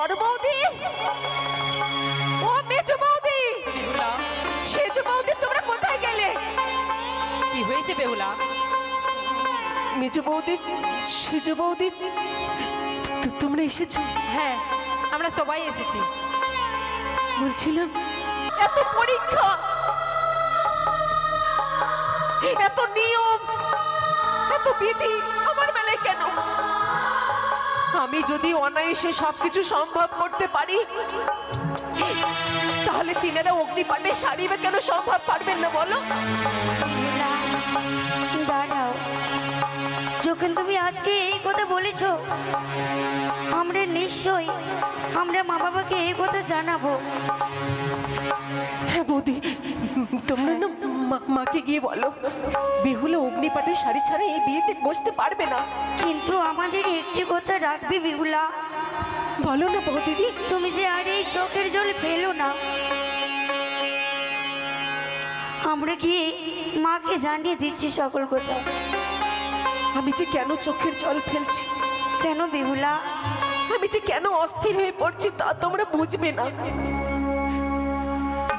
বড় বৌদি। ও মেজো বৌদি। সেজো বৌদি তোমরা কোথায় গেলে? কি হয়েছে বেহুলা? মেজো বৌদি সেজো বৌদি তোমরা এসেছ? হ্যাঁ আমরা সবাই এসেছি। বলছিলাম এত পরীক্ষা এত নিয়ম এত বিধি আমার বেলায় কেন? আমি যদি অনায়াসে সবকিছু সম্ভব করতে পারি, তাহলে তিনারা অগ্নিপাণ্ডে সারিবে কেন সম্ভব পারবেন না বলো? দাঁড়াও। যখন তুমি আজকে এই কথা বলেছ, আমরা নিশ্চয়ই আমরা মা বাবাকে এই কথা জানাব। তোমরা না মাকে গিয়ে বলো। বেহুলা অগ্নিপাঠে শাড়ি ছাড়া এই বিয়েতে বসতে পারবে না। কিন্তু আমাদের একটি কথা রাখবি বিহুলা। বলো না বৌদিদি তুমি যে আর এই চোখের জল ফেলো না। আমরা গিয়ে মাকে জানিয়ে দিচ্ছি সকল কথা। আমি যে কেন চোখের জল ফেলছি? কেন বিহুলা? আমি যে কেন অস্থির হয়ে পড়ছি তা তোমরা বুঝবে না।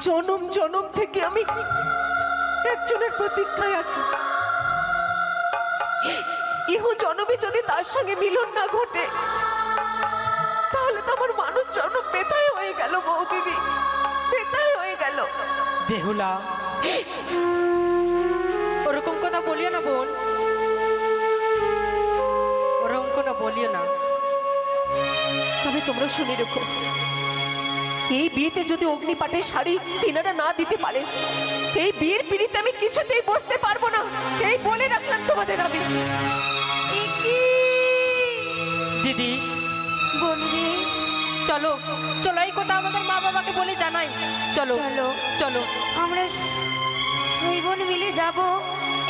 জনম জনম থেকে আমি একজনের প্রতীক্ষায় আছি। ইহু জনমে যদি তার সঙ্গে মিলন না ঘটে তাহলে তো আমার মানুষ জনম বেতায় হয়ে গেল বৌদিদি বেতায় হয়ে গেল। বেহুলা ওরকম কথা বলিও না বোন। ওরকম কথা বলিও না। তবে তোমরা শুনে রেখো। এই বিয়েতে যদি অগ্নিপাঠের শাড়ি তিনারা না দিতে পারে এই বিয়ের পিড়িতে আমি কিছুতেই বসতে পারব না। এই বলে রাখলাম তোমাদের আমি। দিদি। বন্ধু চলো চলো এই কথা আমাদের মা বাবাকে বলে জানাই। চলো চলো। চলো। আমরা দুই বোন মিলে যাব।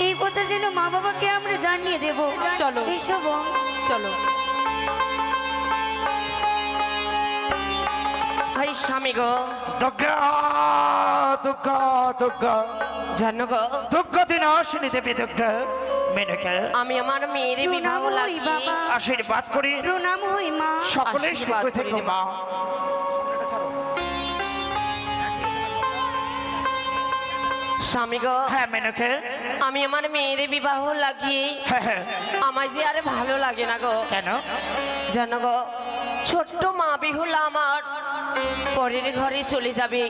এই কথা যেন মা বাবাকে আমরা জানিয়ে দেব। চলো। এসো বোন। চলো। ভাই স্বামী গো। দুর্গা দুর্গা দুর্গা জানো গো দুর্গ দিন আসেনি দেবী দুর্গা মেনকে আমি আমার মেয়ের বিবাহ হই লাগি আশীর্বাদ করি। প্রণাম হই মা। সকলে আশীর্বাদ সুখে থেকো মা। স্বামী গো হ্যাঁ মেনকে। আমি আমার মেয়ের বিবাহ লাগিয়ে হ্যাঁ হ্যাঁ। আমার যে আরে ভালো লাগে না গো। কেন? জানো গো ছোট্ট মা বিহুলা আমার। পরের ঘরে চলে যাবে।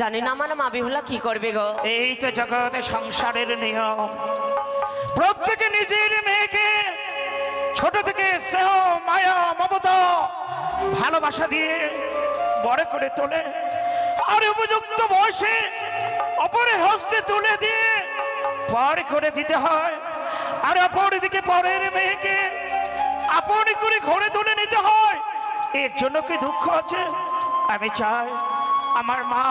জানি না আমার মা বিহুলা কি করবে গো? এই তো জগতে সংসারের নিয়ম। প্রত্যেকে নিজের মেয়েকে ছোট থেকে স্নেহ, মায়া, মমতা, ভালোবাসা দিয়ে বড় করে তোলে আর উপযুক্ত বয়সে অপরের হস্তে তুলে দিয়ে পর করে দিতে হয়। আর অপর দিকে পরের মেয়েকে আপন করে ঘরে তুলে নিতে হয়। এর জন্য কি দুঃখ আছে? আমি চাই আমার মা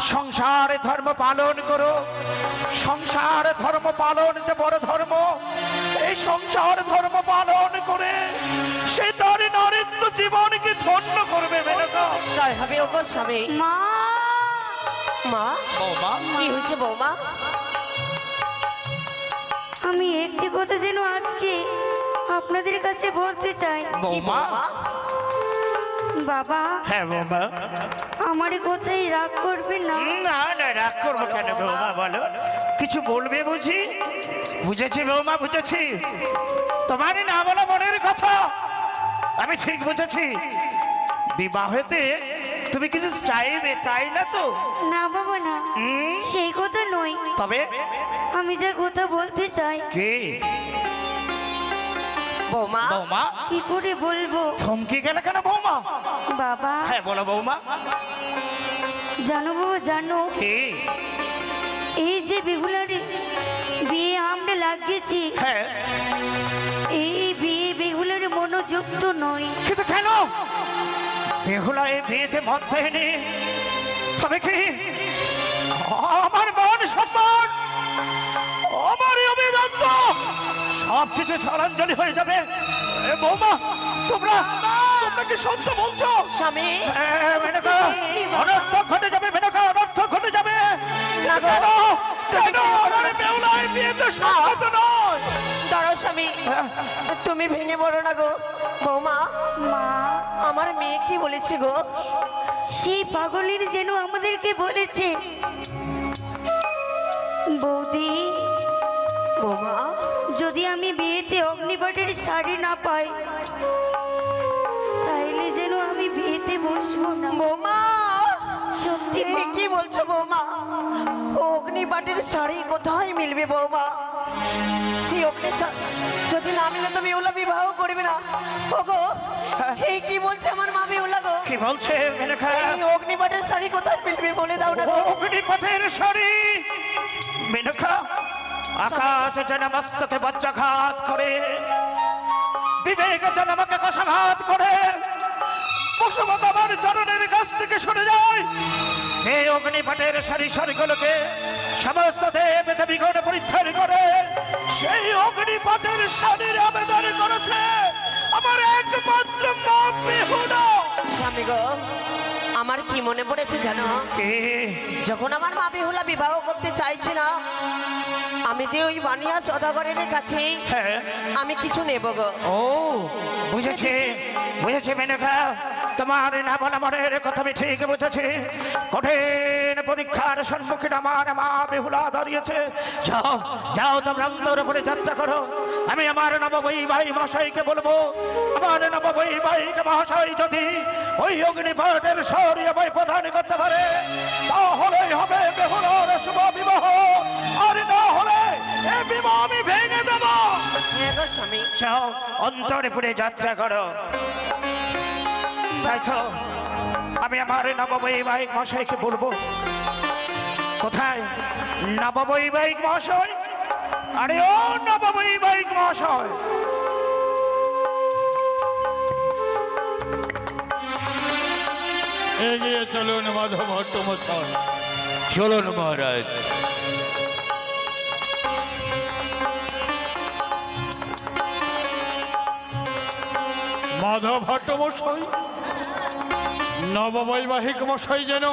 সংসারে ধর্ম পালন করো। সংসার ধর্ম পালন যে বড় ধর্ম এই সংসার ধর্ম পালন করে সে তার নারীত্ব জীবনকে ধন্য করবে তাই হবে স্বামী। মা! মা? বৌমা? কি হয়েছে বৌমা? আমি একটি কথা যেন আজকে আপনাদের কাছে বলতে চাই। বৌমা? বাবা। হ্যাঁ বৌমা। আমার কোথায় রাগ করবেন না। না না রাগ করব কেন বৌমা। বলো। কিছু বলবে বুঝি? বুঝেছি বৌমা বুঝেছি। তোমার না বলা মনের কথা। আমি ঠিক বুঝেছি। বিবাহেতে তুমি কিছু চাইবে তাই না তো? না বাবা না। সেই কথা নয়। তবে? আমি যে কথা বলতে চাই। কি? বৌমা বৌমা? কি করে বলব? থমকে গেলে কেন বৌমা? বাবা হ্যাঁ বলো বৌমা। জানো বাবা জানো কি? এই যে বেহুলার বিয়ে আমরা লাগিয়েছি হ্যাঁ। এই বিয়ে মনোযুক্ত নয়। কিন্তু কেন? বেহুলা এই বিয়েতে মত দেয়নি। তবে কি? আমার মন সম্মান অভিনন্দ সব কিছু ছড়াঞ্জলি হয়ে যাবে। এ বৌমা তোমরা তোমরা কি সত্য বলছো? স্বামী। এ, মেনকা, অনর্থ ঘটে যাবে মেনকা অনর্থ ঘটে যাবে। তুমি ভেঙে পড়ো না গো। বৌমা মা। আমার মেয়ে কি বলেছে গো? সেই পাগলের যেন আমাদেরকে বলেছে। বৌদি। বৌমা যদি আমি বিয়েতে অগ্নিপাটের শাড়ি না পাই তাইলে যেন আমি বিয়েতে বসবো না। বৌমা সত্যি কি বলছো বৌমা। অগ্নিপাটের শাড়ি কোথায় মিলবে বৌমা? সেই অগ্নি যদি না মিলে তুমি ওলা বিবাহ করবে না। ওগো এই কি বলছে আমার মা বিউলা গো? কি বলছে অগ্নিপাটের শাড়ি কোথায় মিলবে বলে দাও না গো। অগ্নিপথের শরী মেনকা আকাশ যেন মস্তকে বজ্রাঘাত করে, বিবেক যেন আমাকে কষাঘাত করে। বসুমত চরণের থেকে সরে যায়। সারি সমস্ত করে, সেই শাড়ির আবেদন করেছে আমার স্বামী গো আমার কি মনে পড়েছে জানো? কে? যখন আমার মা হলো বিবাহ করতে চাইছে না আমি যে ওই বানিয়া সদাগরের কাছে হ্যাঁ। আমি কিছু নেব গো। ও বুঝেছে বুঝেছি মেনকা। তোমার না বলা মনের কথা আমি ঠিক বুঝেছি। কঠিন পরীক্ষার সম্মুখীন আমার মা বেহুলা দাঁড়িয়েছে। যাও যাও তোমরা অন্তর করে যাত্রা করো। আমি আমার নববই ভাই মশাইকে বলব আমার নববই ভাইকে মহাশয় যদি ওই অগ্নিপাটের শৌর্য বই প্রদান করতে পারে তাহলেই হবে বেহুলার শুভ বিবাহ। আর না হলে এ বিবাহ আমি ভেঙে দেবো। হ্যাঁ অন্তরে পুরে যাত্রা করো। তো আমি আমার নববৈবাহিক মশাইকে বলব। কোথায়? নববৈবাহিক মহাশয়? আরে ও নববৈবাহিক মহাশয়! এগিয়ে চলুন মাধব ভট্টমশাই। চলুন মহারাজ। মাধব ভট্টমশাই নববৈবাহিক মশাই যেন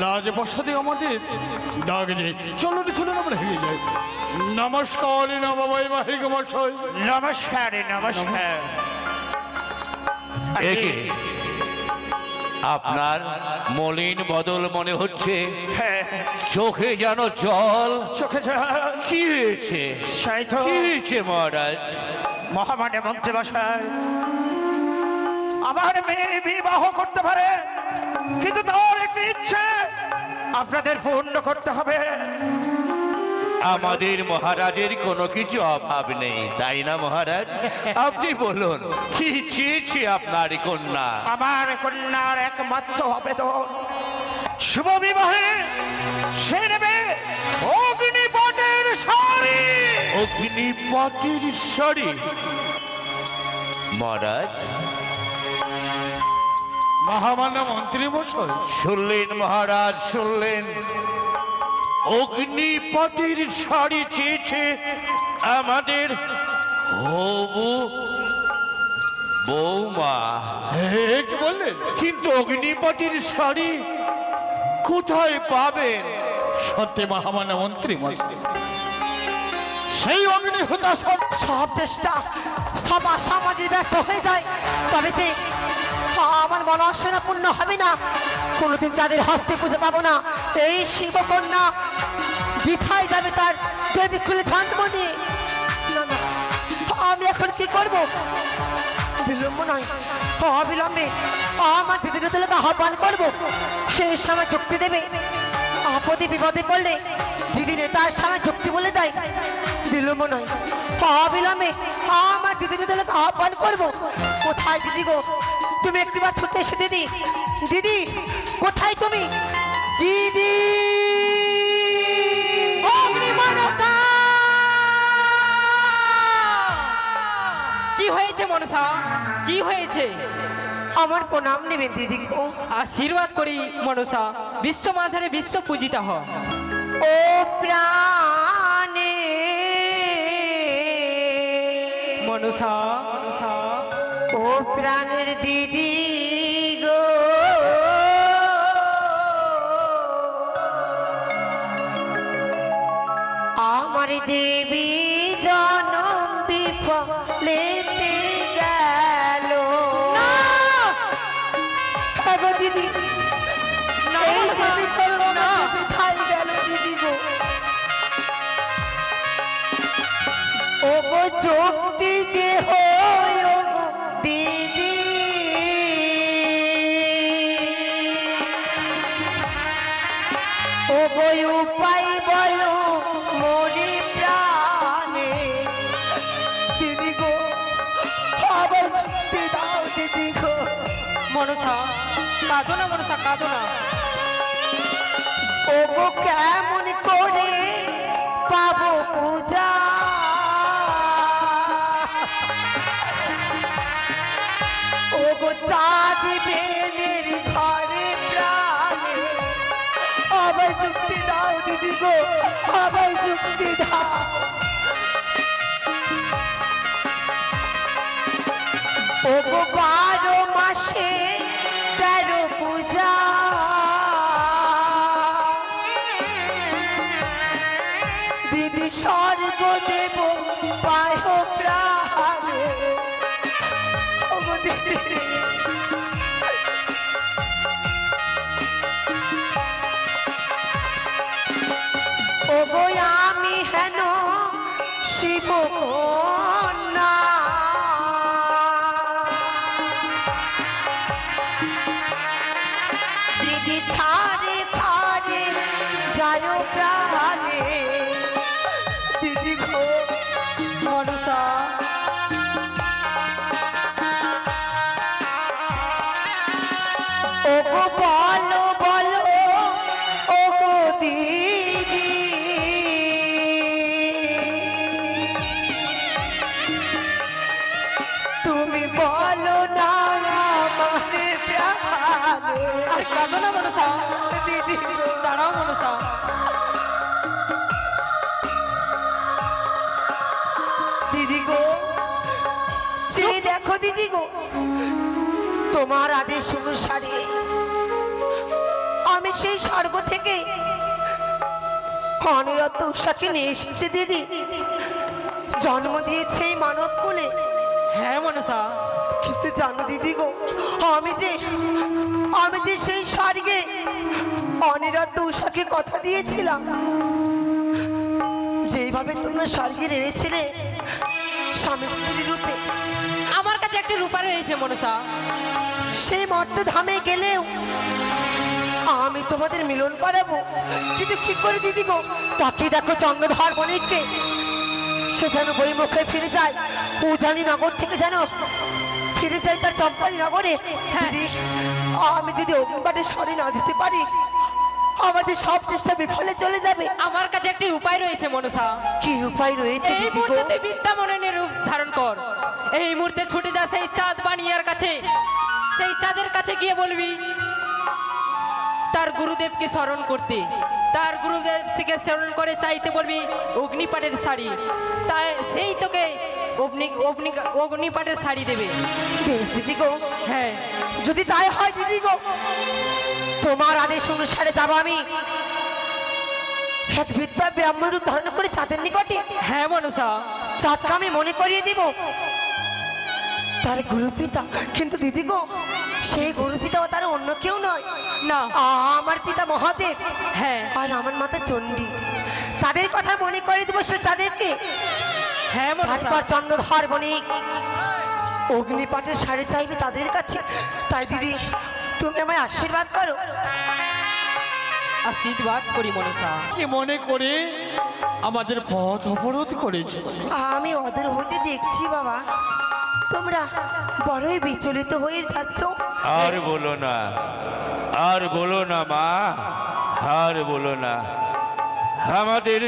রাজবসতি আমাদের ডাক নেই চলুন চলুন আমরা হেগে যাই। নমস্কার নববৈবাহিক মশাই। নমস্কার নমস্কার। একে আপনার মলিন বদল মনে হচ্ছে? হ্যাঁ, চোখে যেন জল চোখে। কি হয়েছে? কি হয়েছে মহারাজ? মহামান্য মন্ত্রী মশাই আমার মেয়ে বিবাহ করতে পারে। কিন্তু তার একটি ইচ্ছে আপনাদের পূর্ণ করতে হবে। আমাদের মহারাজের কোনো কিছু অভাব নেই তাই না মহারাজ? আপনি বলুন কি চেয়েছে আপনার কন্যা? আমার কন্যার একমাত্র হবে তো শুভ বিবাহে সে নেবে অগ্নিপটের শাড়ি অগ্নিপতির শাড়ি মহারাজ মহামান্য মন্ত্রী মশাই শুনলেন মহারাজ শুনলেন। অগ্নিপতির শাড়ি চেয়েছে আমাদের। হবু বৌমা। হে বললেন? কিন্তু অগ্নিপতির শাড়ি কোথায় পাবেন? সত্যি মহামান্য মন্ত্রী মশাই সেই অগ্নিহোতা সব সব চেষ্টা সব আশা আমাদের ব্যর্থ হয়ে যায়। তবে আমার মনস্বনা পূর্ণ হবে না। কোনোদিন যাদের হস্তে পুজো পাবো না। এই শিবকন্যা, বৃথায় যাবে তার দেবী খুলে ঝান্ডমণি না না, আমি এখন কি করব? বিলম্ব নয়। অবিলম্বে আমার দিদির তোলাকে আহ্বান করব। সেই সময় যুক্তি দেবে। আপদে বিপদে পড়লে দিদিরে তার সময় যুক্তি বলে দেয়। বিলম্ব নয়। অবিলম্বে আমার দিদির তোলাকে আহ্বান করব। কোথায় দিদি গো? তুমি একটিবার ছুটে এসে দিদি। দিদি কোথায় তুমি? দিদি! কি হয়েছে মনসা? কি হয়েছে? আমার প্রণাম নেবেন দিদি। আশীর্বাদ করি মনসা। বিশ্ব মাঝারে বিশ্ব পূজিতা হ। ও প্রাণে মনসা প্রাণের দিদি গো। আমার দেবী মনসা কাঁদো না মনসা কাঁদো না। ও কেমন করে দেব পায় দিদি গো। তোমার আদেশ অনুসারে আমি সেই স্বর্গ থেকে অনিরত উষাকে নিয়ে এসেছি দিদি। জন্ম দিয়েছে এই মানব কুলে। হ্যাঁ মনসা। কিন্তু জানো দিদি গো আমি যে আমি যে সেই স্বর্গে অনিরত উষাকে কথা দিয়েছিলাম। যেইভাবে তোমরা স্বর্গে রয়েছিলে স্বামী স্ত্রী রূপে একটি রূপা রয়েছে মনসা। সেই মর্ত ধামে গেলেও আমি তোমাদের মিলন করাবো। কিন্তু কি করে দিদি গো? তাকে দেখো চন্দ্রধর বণিককে। সে যেন বই মুখে ফিরে যায়। পূজানী নগর থেকে যেন ফিরে যায় তার চম্পালী নগরে। দিদি আমি যদি অগ্নিবাটে সরি না দিতে পারি আমাদের সব চেষ্টা বিফলে চলে যাবে। আমার কাছে একটি উপায় রয়েছে মনসা। কি উপায় রয়েছে এই দিদি মুহূর্তে বিদ্যা মননের রূপ ধারণ কর। এই মুহূর্তে ছুটে যা সেই চাঁদ বানিয়ার কাছে। সেই চাঁদের কাছে গিয়ে বলবি তার গুরুদেবকে স্মরণ করতে। তার গুরুদেবকে স্মরণ করে চাইতে বলবি অগ্নিপাটের শাড়ি। তাই সেই তোকে অগ্নি অগ্নি অগ্নিপাটের শাড়ি দেবে। বেশ দিদি গো। হ্যাঁ। যদি তাই হয় দিদি গো তোমার আদেশ অনুসারে যাব আমি। এক বিদ্যা ব্রাহ্মণ ধারণ করে চাঁদের নিকটে। হ্যাঁ মনসা। চাঁদকে আমি মনে করিয়ে দিব। তার গুরুপিতা। কিন্তু দিদি গো সেই গুরুপিতা তার অন্য কেউ নয়। না। আমার পিতা মহাদেব। হ্যাঁ। আর আমার মাতা চণ্ডী। তাদের কথা মনে করে দিব সে চাঁদেরকে। হ্যাঁ মনসা। তারপর চন্দ্রধর বণিক অগ্নিপাটের শাড়ি চাইবে তাদের কাছে। তাই দিদি তুমি আমায় আশীর্বাদ করো। আশীর্বাদ করি মনসা। কি মনে করে আমাদের পথ অবরোধ করেছে? আমি ওদের হইতে দেখছি বাবা। তোমরা বড়ই বিচলিত হয়ে যাচ্ছ। আর বলো না, আর বলো না মা, আর বলো না। আমাদের,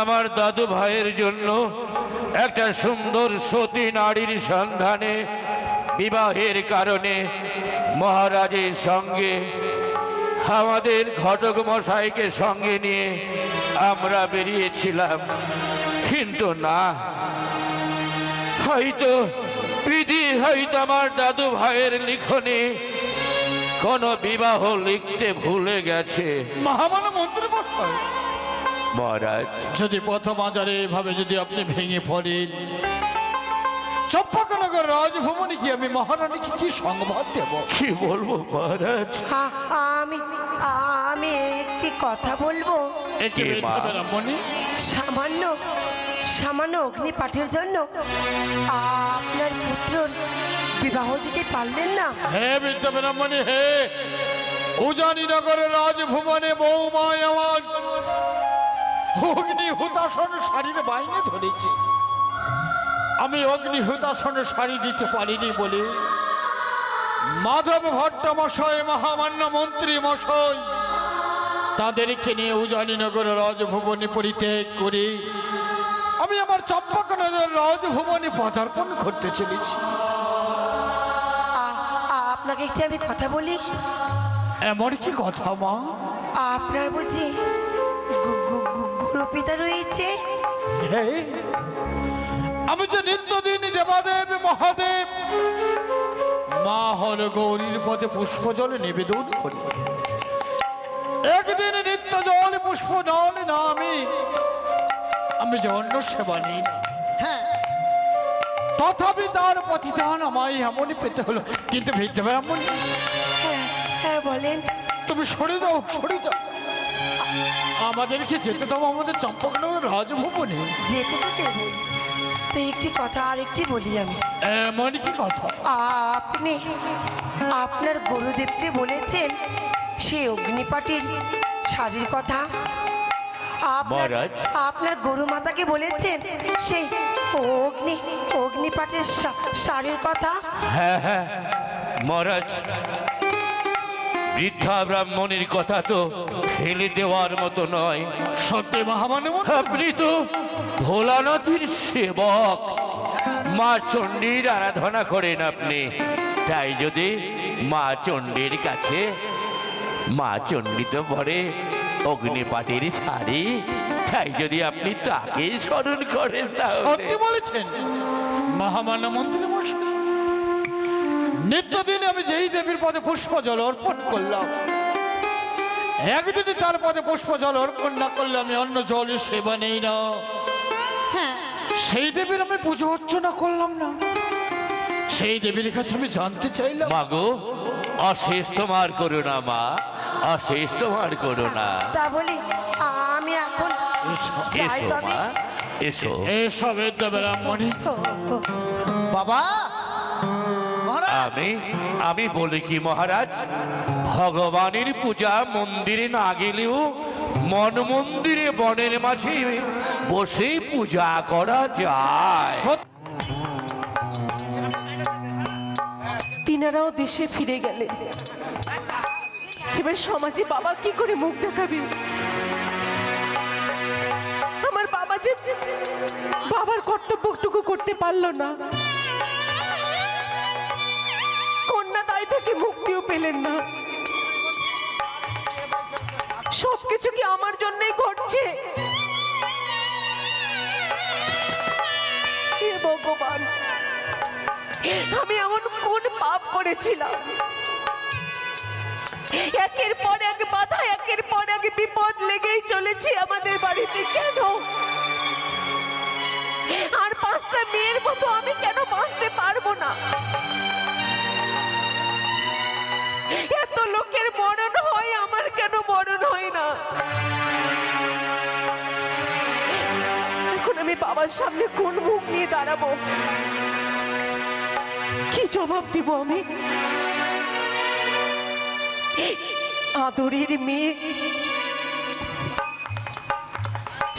আমার দাদু ভাইয়ের জন্য একটা সুন্দর সতী নারীর সন্ধানে, বিবাহের কারণে মহারাজের সঙ্গে, আমাদের ঘটক মশাইকে সঙ্গে নিয়ে আমরা বেরিয়েছিলাম। কিন্তু না, হয়তো বিধি হয়তো আমার দাদু ভাইয়ের লিখনে। কোনো বিবাহ লিখতে ভুলে গেছে। মহামানব মন্ত্রী মশাই। মহারাজ। যদি প্রথম আজারে এভাবে যদি আপনি ভেঙে পড়েন চম্পকনগর রাজভবনে কি আমি মহারানীকে কি সংবাদ দেব? কি বলব মহারাজ? আমি আমি একটি কথা বলব। সামান্য সামান্য অগ্নিপাঠের জন্য আপনার পুত্রর বিবাহ দিতে পারলেন না। হে বিদ্যাপরামণি হে উজানিনগরের রাজভবনে বৌমায় আমার অগ্নি হুতাসন শাড়ির বাইনে ধরেছে। আমি অগ্নি হুতাসন শাড়ি দিতে পারিনি বলে মাধব ভট্ট মশাই মহামান্য মন্ত্রী মশাই, তাদেরকে নিয়ে উজানিনগরের রাজভবনে পরিত্যাগ করে আমি আমার চম্পকনগর রাজভবনে পদার্পণ করতে চলেছি। আ- আপনাকে একটি আমি কথা বলি? এমন কি কথা মা? আপনার বুঝি গুরুপিতা রয়েছে? আমি যে নিত্যদিন দেবাদেব মহাদেব মা হল গৌরীর পদে পুষ্প জল নিবেদন করি। একদিন নিত্য জল পুষ্প জল না আমি আমি যে অন্য সেবা নিই না। হ্যাঁ। তথাপি তার প্রতিদান আমায় এমনই পেতে হলো কিন্তু ভিড়তে এমন হ্যাঁ হ্যাঁ বলেন। তুমি সরে দাও সরে যাও। আমাদেরকে যেতে দাও আমাদের চম্পকনগর রাজভবনে। যেতে তো দেব। তো একটি কথা আর একটি বলি আমি। এমন কি কথা? আপনি আপনার গুরুদেবকে বলেছেন সে অগ্নিপাটির শাড়ির কথা। মহারাজ। আপনার গরু মাতাকে বলেছেন সেই অগ্নি অগ্নিপাঠের শাড়ির কথা? হ্যাঁ হ্যাঁ। মহারাজ বৃদ্ধা ব্রাহ্মণের কথা তো ফেলে দেওয়ার মতো নয়। সত্যি মহামানব? আপনি তো ভোলানাথের সেবক। মা চণ্ডীর আরাধনা করেন আপনি। তাই যদি মা চণ্ডীর কাছে মা চণ্ডী তো পরে অগ্নিপাটির শাড়ি। তাই যদি আপনি তাকে স্মরণ করেন তাহলে। সত্যি বলেছেন। মহামান্য মন্ত্রী মশাই নিত্যদিন আমি যেই দেবীর পদে পুষ্প জল অর্পণ করলাম একদিন তার পদে পুষ্প জল অর্পণ না করলে আমি অন্য জলের সেবা নেই না। সেই দেবীর আমি পুজো অর্চনা করলাম না। সেই দেবীর কাছে আমি জানতে চাইলাম। মাগো অশেষ তোমার করুণা মা। অশেষ তোমার করুণা তা বলি আমি এখন যাই এসো তবে। মা এসো। মনে ও, ও, বাবা মহারাজ। আমি আমি বলি কি মহারাজ ভগবানের পূজা মন্দিরে না গেলেও মন মন্দিরে বনের মাঝে বসে পূজা করা যায়। তিনারাও দেশে ফিরে গেলেন। এবার সমাজে বাবা কি করে মুখ দেখাবে? আমার বাবা যে বাবার কর্তব্যটুকু করতে পারল না। কন্যা দায় থেকে মুক্তিও পেলেন না। সবকিছু কি আমার জন্যই ঘটছে? ভগবান, আমি এমন কোন পাপ করেছিলাম একের পর এক বাধা, একের পর এক বিপদ লেগেই চলেছে আমাদের বাড়িতে। কেন? আর পাঁচটা মেয়ের মতো আমি কেন বাঁচতে পারব না? এত লোকের মরণ হয়, আমার কেন মরণ হয় না? এখন আমি বাবার সামনে কোন মুখ নিয়ে দাঁড়াবো? কি জবাব দিব আমি? আদরের মেয়ে।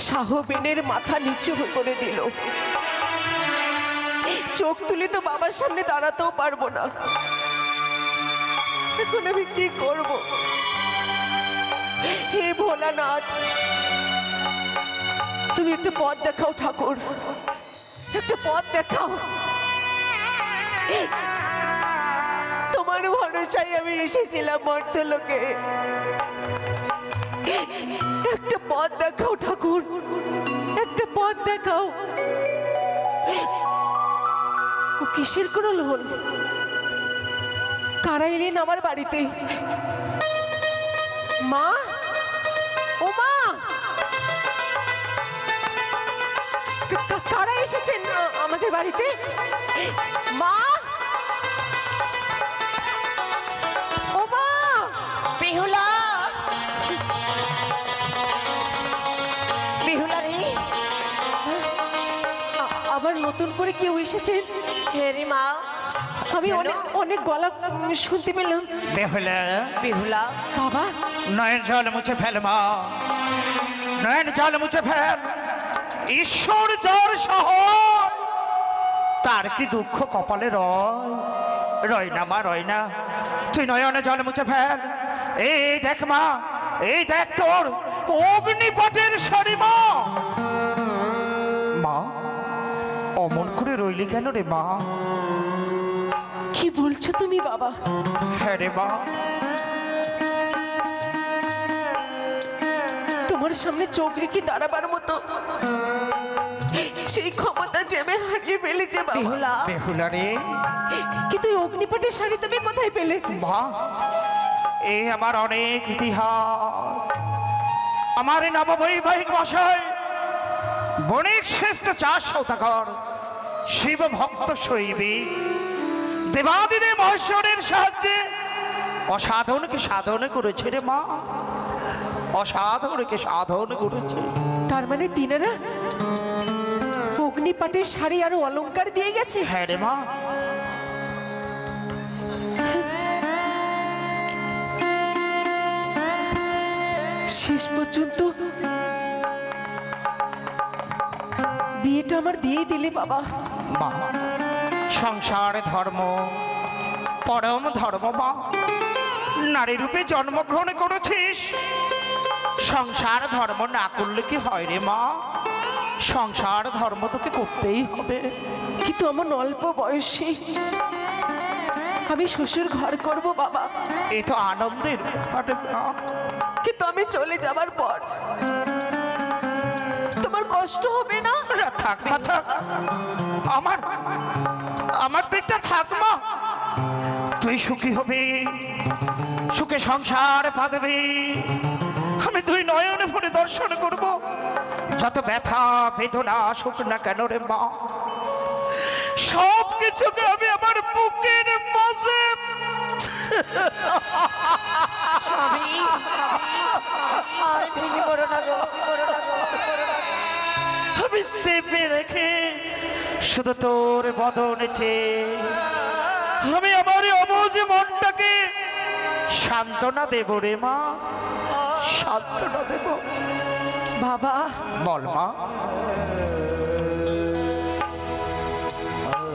শাহবেনের মাথা নিচু করে দিল। চোখ তুলে তো বাবার সামনে দাঁড়াতেও পারব না। এখন আমি কি করব? হে ভোলানাথ, তুমি একটা পথ দেখাও ঠাকুর। একটা পথ দেখাও। তোমার ভরসায় আমি এসেছিলাম মর্তলোকে। একটা পথ দেখাও ঠাকুর, একটা পথ দেখাও। ও কিসের কোনো লোন? কারা এলেন আমার বাড়িতে? মা? ও মা! কারা এসেছেন আমাদের বাড়িতে? মা! নতুন করে কেউ এসেছেন হেরি মা আমি অনেক অনেক গলা শুনতে পেলাম। বেহুলা বিহুলা। বাবা। নয়ন জল মুছে ফেল মা। নয়ন জল মুছে ফেল। ঈশ্বর যার সহ। তার কি দুঃখ কপালে রয়? রয় না মা রয় না। তুই নয়নে জল মুছে ফেল। এই দেখ মা এই দেখ তোর অগ্নিপটের শাড়ি করে রইলি কেন রে মা? কি বলছো তুমি বাবা? হ্যাঁ রে মা। তোমার সামনে চোখ রেখে দাঁড়াবার মতো। সেই ক্ষমতা জেমে হারিয়ে ফেলেছে বিহুলা বেহুলা রে। কিন্তু অগ্নিপটের শাড়ি তুমি কোথায় পেলে? মা এই আমার অনেক ইতিহাস। আমার নববৈবাহিক মশাই বণিক শ্রেষ্ঠ চাষ সৌতাকর শিব ভক্ত শৈবী। দেবাদিদেব মহেশ্বরের সাহায্যে অসাধনকে সাধন করেছে রে মা। অসাধনকে সাধন করেছে। তার মানে তিনারা অগ্নিপাটের শাড়ি আর অলংকার দিয়ে গেছে? হ্যাঁ রে মা। শেষ পর্যন্ত বিয়েটা আমার দিয়ে দিলে বাবা। মা সংসার ধর্ম পরম ধর্ম মা নারী রূপে জন্মগ্রহণ করেছিস। সংসার ধর্ম না করলে কি হয় রে মা? সংসার ধর্ম তোকে করতেই হবে। কিন্তু আমার অল্প বয়সী আমি শ্বশুর ঘর করব বাবা। এ তো আনন্দের। কিন্তু আমি চলে যাবার পর কষ্ট হবে না? না, থাক মা থাক। আমার আমার পেটটা থাক মা। তুই সুখী হবি সুখে সংসার পাদবি আমি দুই নয়নে ভরে দর্শন করব। যত ব্যথা বেদনা আসুক না কেন রে মা। সব কিছুকে আমি আমার বুকের মাঝে। স্বামী আর ভেঙে না পড়ো না গো পড়ো না গো। চেপে রেখে শুধু তোর বদনেছে আমি আমার এই মনটাকে সান্ত্বনা দেব রে মা সান্ত্বনা দেব। বাবা। বল মা।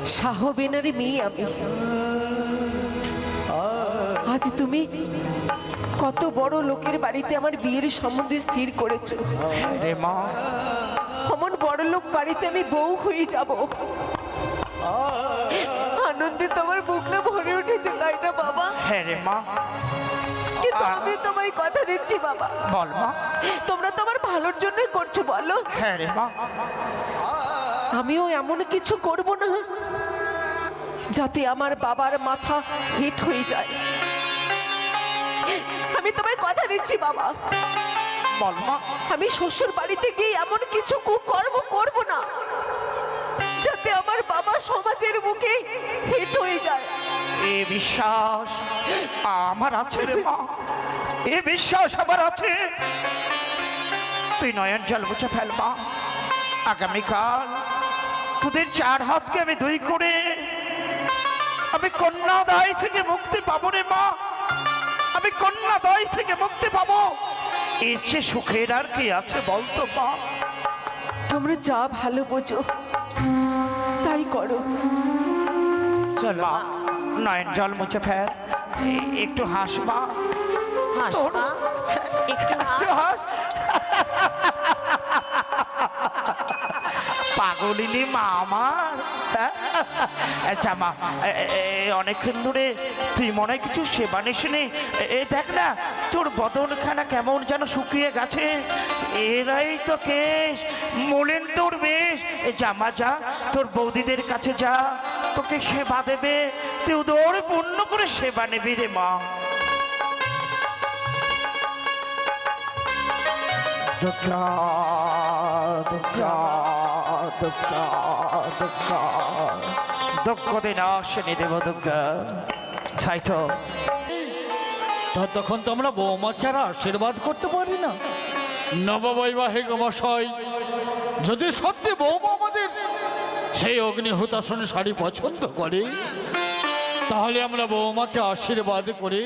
শাহ বেনারি মেয়ে আমি। আজ তুমি কত বড় লোকের বাড়িতে আমার বিয়ের সম্বন্ধে স্থির করেছ। হ্যাঁ রে মা। অমন বড় লোক বাড়িতে আমি বউ হয়ে যাব। আনন্দে তোমার বুকটা ভরে উঠেছে তাই না বাবা? হ্যাঁ রে মা। কিন্তু আমি তোমায় কথা দিচ্ছি বাবা। বল মা। তোমরা তোমার ভালোর জন্যই করছ বলো। হ্যাঁ রে মা। আমিও এমন কিছু করব না যাতে আমার বাবার মাথা হিট হয়ে যায়। আমি তোমায় কথা দিচ্ছি বাবা। বল মা, আমি শ্বশুর বাড়িতে গিয়ে এমন কিছু কুকর্ম করব না, যাতে আমার বাবা সমাজের মুখে হিট হয়ে যায়। এ বিশ্বাস আমার আছে রে মা। এ বিশ্বাস আমার আছে। তুই নয়ন জল মুছে ফেল মা। আগামীকাল তোদের চার হাতকে আমি দুই করে আমি কন্যা দায় থেকে মুক্তি পাবো রে মা। আমি কন্যা দায় থেকে মুক্তি পাবো। এর সে সুখের আর কি আছে বলতো মা? তোমরা যা ভালো বোঝো তাই করো। চল মা নয়ন জল মুছে এ- একটু হাস মা। হাস তোর- মা? একটু হাস। পাগলিনি মা আমার। আচ্ছা মা অনেকক্ষণ ধরে তুই মনে কিছু সেবা এ দেখ না তোর বদনখানা কেমন যেন শুকিয়ে গেছে? এরাই তো কেশ, মলিন তোর বেশ। জামা যা তোর বৌদিদের কাছে যা। তোকে সেবা দেবে তুই উদর পূর্ণ করে সেবা নেবি রে মা। দুর্গা দুর্গা দুঃখ দিন আসেনি দেব দুঃখ তাই তো। ততক্ষণ তো আমরা বৌমাকে আর আশীর্বাদ করতে পারি না। নববৈবাহিক মশাই যদি সত্যি বৌমা আমাদের সেই অগ্নিহুতাসন শাড়ি পছন্দ করে তাহলে আমরা বৌমাকে আশীর্বাদ করে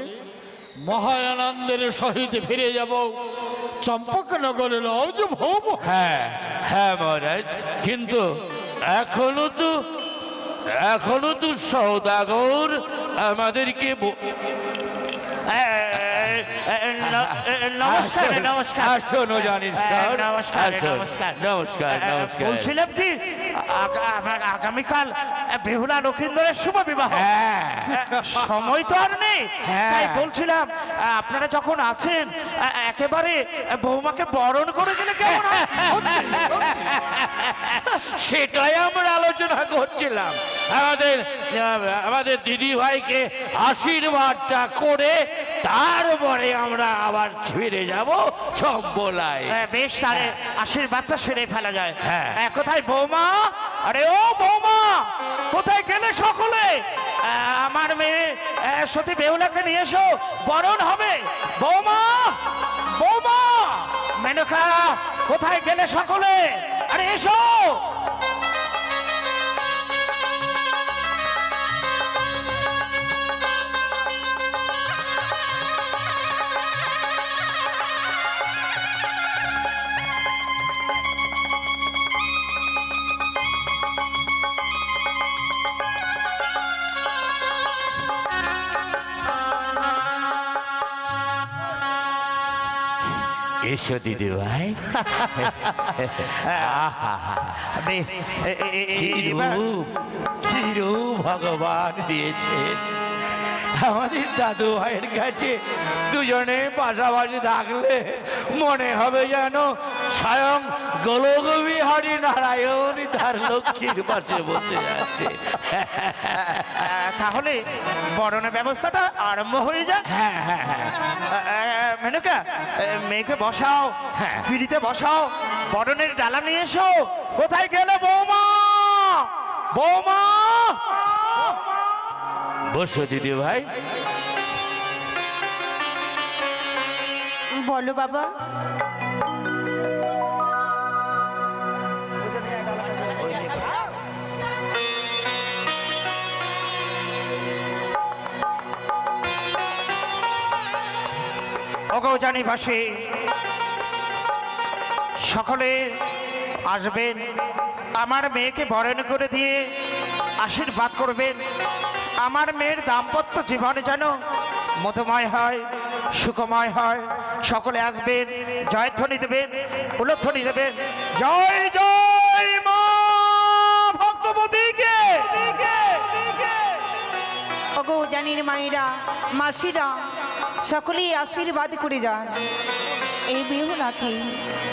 মহায়ানন্দের সহিত ফিরে যাব চম্পকনগরের লজ ভৌম। হ্যাঁ হ্যাঁ মহারাজ কিন্তু এখনও তো এখনও তো সৌদাগর আমাদেরকে নমস্কার নমস্কার। শোনো জানিস নমস্কার। নমস্কার। নমস্কার নমস্কার। বলছিলাম কি আগ- আগ- আগামীকাল বেহুলা লক্ষিন্দরের শুভ বিবাহ। হ্যাঁ। সময় তো আর নেই। হ্যাঁ। তাই বলছিলাম আপনারা যখন আছেন একেবারে বৌমাকে বরণ করে গেলে কেমন সেটাই আমরা আলোচনা করছিলাম। আমাদের আমাদের দিদি ভাইকে আশীর্বাদটা করে তারপরে আমরা আবার ফিরে যাব সম্বলায় এ, বেশ তাহলে আশীর্বাদটা সেরে ফেলা যায়। হ্যাঁ। কোথায় বৌমা? আরে ও বৌমা, কোথায় গেলে সকলে? আমার মেয়ে সতী বেহুলাকে নিয়ে এসো, বরণ হবে। বৌমা বৌমা, মেনকা, কোথায় গেলে সকলে? আরে এসো। এসো দিদি ভাই। ভগবান দিয়েছে। আমাদের দাদু ভাইয়ের কাছে দুজনে পাশাপাশি থাকলে মনে হবে যেন স্বয়ং গোলগবি হরি নারায়ণ তার লক্ষ্মীর পাশে বসে আছে। তাহলে বরণের ব্যবস্থাটা আরম্ভ হয়ে যাক। হ্যাঁ হ্যাঁ হ্যাঁ। মেনকা মেয়েকে বসাও হ্যাঁ। পিড়িতে বসাও বরণের ডালা নিয়ে এসো। কোথায় গেলে বৌমা? বৌমা! বসো দিদি ভাই। বলো বাবা অগৌজানি ভাসে সকলে আসবেন, আমার মেয়েকে বরণ করে দিয়ে আশীর্বাদ করবেন। আমার মেয়ের দাম্পত্য জীবনে যেন মধুময় হয়, সুখময় হয়। সকলে আসবেন, জয়ধ্বনি দেবেন, উলধ্বনি দেবেন। জয় জয় মা ভগবতীকে জানির মায়েরা, মাসিরা সকলেই আশীর্বাদ করে যান। এই বেহুলাকে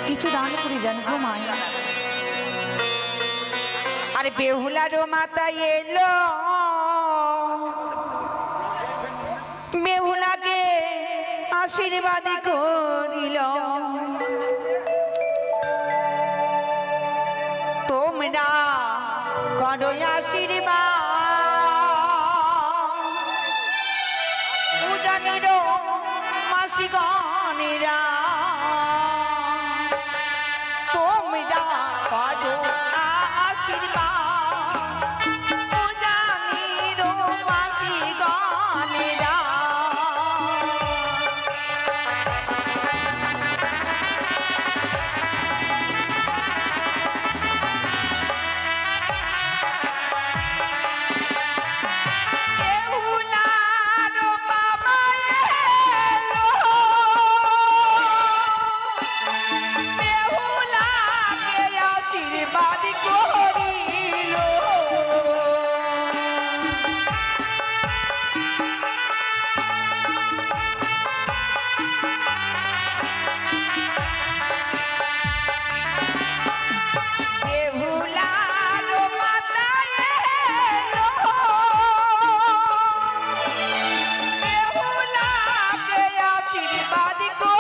কিছু দান করে যান গো মায়েরা আরে বেহুলারও মাতা এলো। বেহুলাকে আশীর্বাদ করিল। তোমরা করো আশীর্বাদ।